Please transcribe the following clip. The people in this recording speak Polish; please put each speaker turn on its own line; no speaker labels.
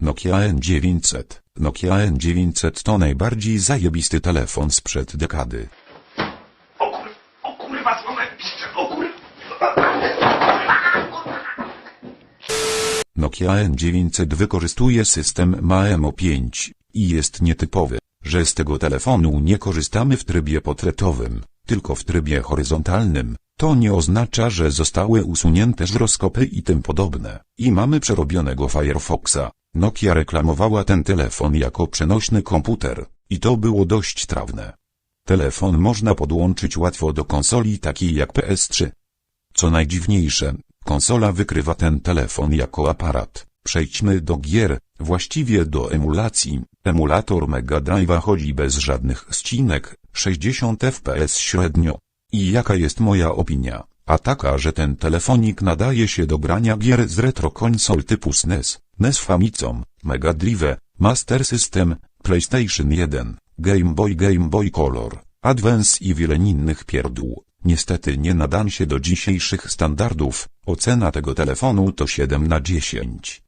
Nokia N900. Nokia N900 to najbardziej zajebisty telefon sprzed dekady.
O kur... O kurwa, złamałem o kur...
Nokia N900 wykorzystuje system MAMO 5 i jest nietypowy, że z tego telefonu nie korzystamy w trybie portretowym, tylko w trybie horyzontalnym. To nie oznacza, że zostały usunięte żyroskopy i tym podobne. I mamy przerobionego Firefoxa. Nokia reklamowała ten telefon jako przenośny komputer i to było dość trawne. Telefon można podłączyć łatwo do konsoli takiej jak PS3. Co najdziwniejsze, konsola wykrywa ten telefon jako aparat. Przejdźmy do gier, właściwie do emulacji. Emulator Mega Drive'a chodzi bez żadnych ścinek, 60 fps średnio. I jaka jest moja opinia? A taka, że ten telefonik nadaje się do grania gier z retro konsol typu SNES, NES Famicom, Mega Drive, Master System, PlayStation 1, Game Boy Game Boy Color, Advance i wiele innych pierdół. Niestety nie nadam się do dzisiejszych standardów, ocena tego telefonu to 7 na 10.